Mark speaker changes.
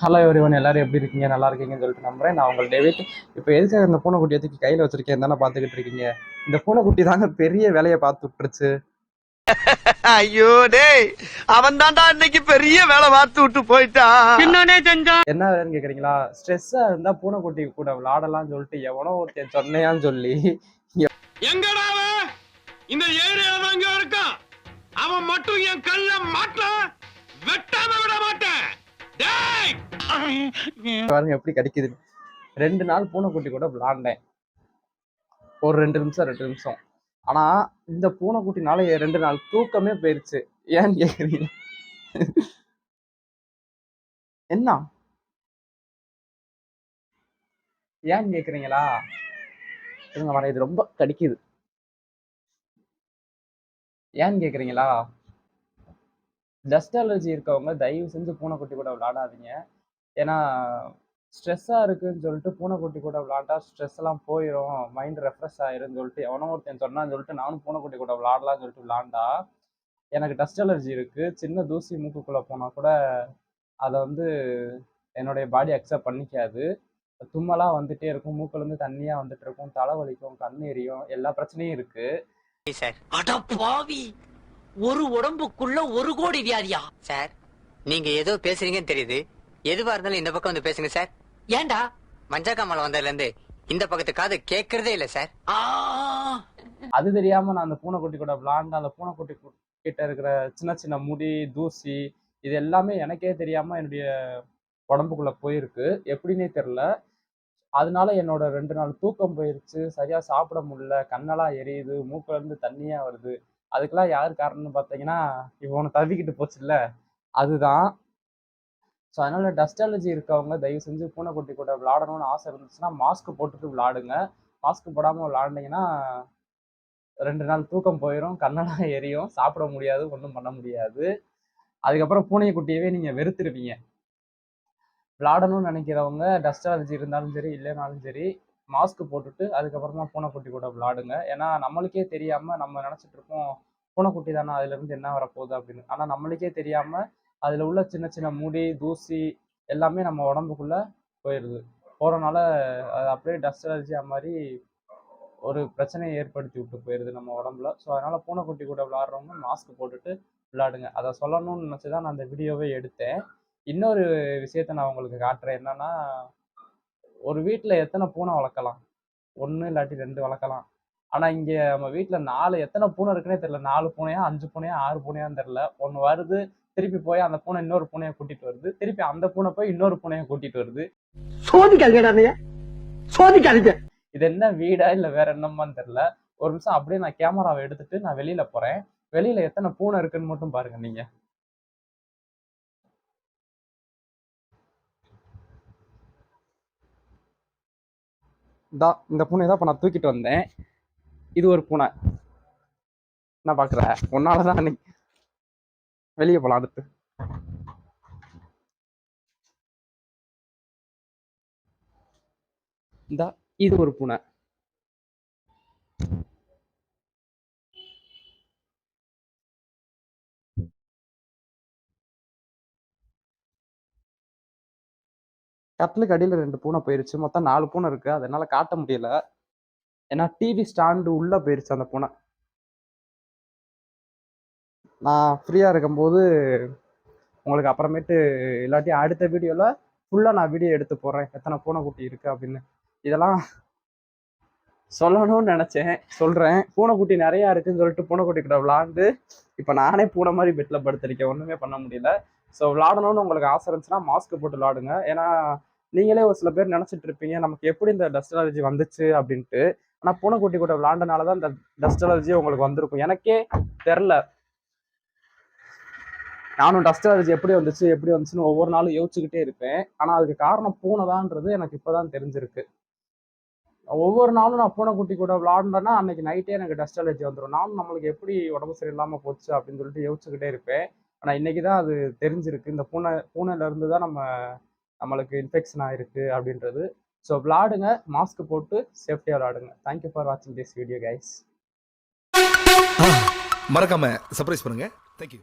Speaker 1: Hello everyone எல்லாரும் எப்படி இருக்கீங்க? நல்லா இருக்கீங்கன்னு சொல்லிட்டு நம்புறேன். நான் உங்கள் டேவிட். இப்போ எதுக்காக இந்த பூனைக்குட்டியை தூக்கி கையில் வச்சிருக்கேன் தானே பார்த்துக்கிட்டு இருக்கீங்க? இந்த பூனைக்குட்டி தாங்க பெரிய வேலையை பார்த்து விட்டுருச்சு.
Speaker 2: ஐயோ டேய் அவன் தான்டா இன்னைக்கு பெரிய வேலை பார்த்து விட்டு போயிட்டான்.
Speaker 1: என்ன வேலைன்னு கேட்குறீங்களா ஸ்ட்ரெஸ்ஸாக இருந்தால் பூனைக்குட்டி கூட விளாடலாம்னு சொல்லிட்டு எவனோ ஒருத்தன் சொன்னையான்னு சொல்லி.
Speaker 3: எங்கடா அவன்? இந்த ஏரியால தான் இருக்கான். அவன் மட்டும் என் கல்ல மாட்ட
Speaker 1: பாருங்க எப்படி கிடைக்குது. ரெண்டு நாள் பூனைக்குட்டி கூட விளாண்டேன். ஒரு ரெண்டு நிமிஷம் ரெண்டு நிமிஷம். ஆனா இந்த பூனைக்குட்டினால என் ரெண்டு நாள் தூக்கமே போயிருச்சு. ஏன்னு கேக்குறீங்க? என்ன? ஏன்னு கேக்குறீங்களா? இருங்க வர இது ரொம்ப கடிக்குது. ஏன்னு கேக்குறீங்களா? டஸ்ட் அலர்ஜி இருக்கவங்க தயவு செஞ்சு பூனைக்குட்டி கூட விளையாடாதீங்க ஏன்னா ஸ்ட்ரெஸ்ஸாக இருக்குன்னு சொல்லிட்டு பூனைக்குட்டி கூட விளாண்டா ஸ்ட்ரெஸ் எல்லாம் போயிடும் மைண்ட் ரெஃப்ரெஷ் ஆயிரும்னு சொல்லிட்டு எவனோ ஒருத்தன் சொன்னான்னு சொல்லிட்டு நானும் பூனைக்குட்டி கூட விளாடலாம்னு சொல்லிட்டு விளாண்டா எனக்கு டஸ்ட் அலர்ஜி இருக்குது சின்ன தூசி மூக்குக்குள்ளே போனால் கூட அதை வந்து என்னுடைய பாடி அக்செப்ட் பண்ணிக்காது. தும்மலாக வந்துட்டே இருக்கும். மூக்கிலேருந்து தண்ணியாக வந்துட்டு இருக்கும். தலை வலிக்கும் கண் எரியும் எல்லா பிரச்சனையும் இருக்குது
Speaker 4: அட பாவி! ஒரு உடம்புக்குள்ள ஒரு கோடி வியாதியா?
Speaker 5: சார் நீங்க ஏதோ பேசுறீங்கன்னு தெரியுது. எதுவா இருந்தாலும் இந்த பக்கம் வந்து பேசுங்க சார்.
Speaker 4: ஏன்டா
Speaker 5: மஞ்சா காமால வந்ததுல இருந்து இந்த பக்கத்து காது கேட்கறதே இல்ல சார்.
Speaker 4: ஆ.
Speaker 1: அது தெரியாம நான் அந்த பூனைக்குட்டி கூட விளாண்ட அந்த பூனைக்குட்டி கிட்ட இருக்கிற சின்ன சின்ன முடி தூசி இது எல்லாமே எனக்கே தெரியாம என்னுடைய உடம்புக்குள்ள போயிருக்கு. எப்படின்னே தெரில அதனால என்னோட ரெண்டு நாள் தூக்கம் போயிருச்சு. சரியா சாப்பிட முடியல. கண்ணெல்லாம் எரியுது. மூக்குல இருந்து தண்ணியா வருது. அதுக்கெல்லாம் யார் காரணம்னு பார்த்தீங்கன்னா இவனை தவிக்கிட்டு போச்சுல்ல. அதுதான் ஸோ அதனால் டஸ்ட் அலர்ஜி இருக்கவங்க தயவு செஞ்சு பூனைக்குட்டி கூட விளாடணும்னு ஆசை இருந்துச்சுன்னா மாஸ்க் போட்டுட்டு விளாடுங்க. மாஸ்க் போடாமல் விளாண்டிங்கன்னா ரெண்டு நாள் தூக்கம் போயிடும் கண்ணெல்லாம் எரியும் சாப்பிட முடியாது ஒன்றும் பண்ண முடியாது. அதுக்கப்புறம் பூனை குட்டியவே நீங்கள் வெறுத்துருவீங்க. விளாடணும்னு நினைக்கிறவங்க டஸ்ட் அலர்ஜி இருந்தாலும் சரி இல்லைனாலும் சரி மாஸ்க் போட்டுட்டு அதுக்கப்புறமா பூனைக்குட்டி கூட விளாடுங்க. ஏன்னா நம்மளுக்கே தெரியாமல் நம்ம நினச்சிட்டு இருப்போம் பூனைக்குட்டி தானே அதுலேருந்து என்ன வரப்போகுது அப்படின்னு. ஆனால் நம்மளுக்கே தெரியாமல் அதில் உள்ள சின்ன சின்ன முடி தூசி எல்லாமே நம்ம உடம்புக்குள்ளே போயிடுது போகிறனால அது அப்படியே டஸ்ட் அலர்ஜி அது மாதிரி ஒரு பிரச்சனையை ஏற்படுத்தி விட்டு போயிடுது நம்ம உடம்புல. ஸோ அதனால் பூனைக்குட்டி கூட விளாட்றவங்க மாஸ்க் போட்டுட்டு விளாடுங்க அதை சொல்லணும்னு நினச்சி தான் நான் அந்த வீடியோவே எடுத்தேன். இன்னொரு விஷயத்த நான் உங்களுக்கு காட்டுறேன். என்னன்னா ஒரு வீட்டில் எத்தனை பூனை வளர்க்கலாம்? ஒன்று இல்லாட்டி ரெண்டு வளர்க்கலாம். ஆனால் இங்கே நம்ம வீட்டில் நாலு எத்தனை பூனை இருக்குன்னே தெரியல. நாலு பூனையா அஞ்சு பூனையா ஆறு பூனையான்னு தெரில ஒன்று வருது திருப்பி போய் அந்த பூனை இன்னொரு பூனையை கூட்டிட்டு வருது. திருப்பி அந்த பூனை போய் இன்னொரு பூனையை கூட்டிட்டு வருது.
Speaker 2: சோதிக்காதீங்க
Speaker 1: இது என்ன வீடா இல்ல வேற என்னமான்னு தெரியல. ஒரு நிமிஷம் அப்படியே நான் கேமராவை எடுத்துட்டு நான் வெளியில போறேன். வெளியில எத்தனை பூனை இருக்குன்னு மட்டும் பாருங்க நீங்க. இந்த பூனை தான் இப்ப நான் தூக்கிட்டு வந்தேன். இது ஒரு பூனை. நான் உன்னால தான் அன்னைக்கு வெளியே போலாம் அடுத்து. இந்தா இது ஒரு பூனை. கட்டிலுக்கு அடியில் ரெண்டு பூனை போயிருச்சு. மொத்தம் நாலு பூனை இருக்கு. அதனால காட்ட முடியல. ஏன்னா டிவி ஸ்டாண்டு உள்ளே போயிருச்சு அந்த பூனை. நான் ஃப்ரீயாக இருக்கும்போது உங்களுக்கு அப்புறமேட்டு இல்லாட்டி அடுத்த வீடியோவில் ஃபுல்லாக நான் வீடியோ எடுத்து போடுறேன். எத்தனை பூனைக்குட்டி இருக்குது அப்படின்னு. இதெல்லாம் சொல்லணும்னு நினச்சேன். சொல்கிறேன் பூனைக்குட்டி நிறையா இருக்குன்னு சொல்லிட்டு பூனைக்குட்டி கிட்ட விளாண்டு இப்போ நானே பூனை மாதிரி பெட்டில் படுத்திருக்கேன். ஒன்றுமே பண்ண முடியல. ஸோ விளாடணும்னு உங்களுக்கு ஆசை இருந்துச்சுன்னா மாஸ்க் போட்டு விளாடுங்க. ஏன்னா நீங்களே ஒரு சில பேர் நினச்சிட்டு இருப்பீங்க நமக்கு எப்படி இந்த டஸ்ட் அலர்ஜி வந்துச்சு அப்படின்ட்டு. ஆனால் பூனைக்குட்டி கூட விளாண்டனால தான் இந்த டஸ்ட் அலர்ஜி உங்களுக்கு வந்திருக்கும். எனக்கே தெரில நானும் டஸ்ட் அலர்ஜி எப்படி வந்துச்சு எப்படி வந்துச்சுன்னு ஒவ்வொரு நாளும் யோசிச்சுக்கிட்டே இருப்பேன். ஆனால் அதுக்கு காரணம் பூனைதான்றது எனக்கு இப்பதான் தெரிஞ்சிருக்கு. ஒவ்வொரு நாளும் நான் பூனைக்குட்டி கூட விளாண்டேன்னா அன்னைக்கு நைட்டே எனக்கு டஸ்ட் அலர்ஜி வந்துடும் நானும் நம்மளுக்கு எப்படி உடம்பு சரியில்லாமல் போச்சு அப்படின்னு சொல்லிட்டு யோசிச்சுக்கிட்டே இருப்பேன். ஆனால் இன்னைக்கு தான் அது தெரிஞ்சிருக்கு. இந்த பூனை பூனையிலேருந்து தான் நம்ம நம்மளுக்கு இன்ஃபெக்ஷன் ஆயிருக்கு அப்படின்றது. ஸோ விளாடுங்க மாஸ்க் போட்டு சேஃப்டியாக விளாடுங்க. தேங்க்யூ ஃபார் வாட்சிங் திஸ் வீடியோ கைஸ்
Speaker 6: மறக்காம சர்ப்ரைஸ் பண்ணுங்க. Thank you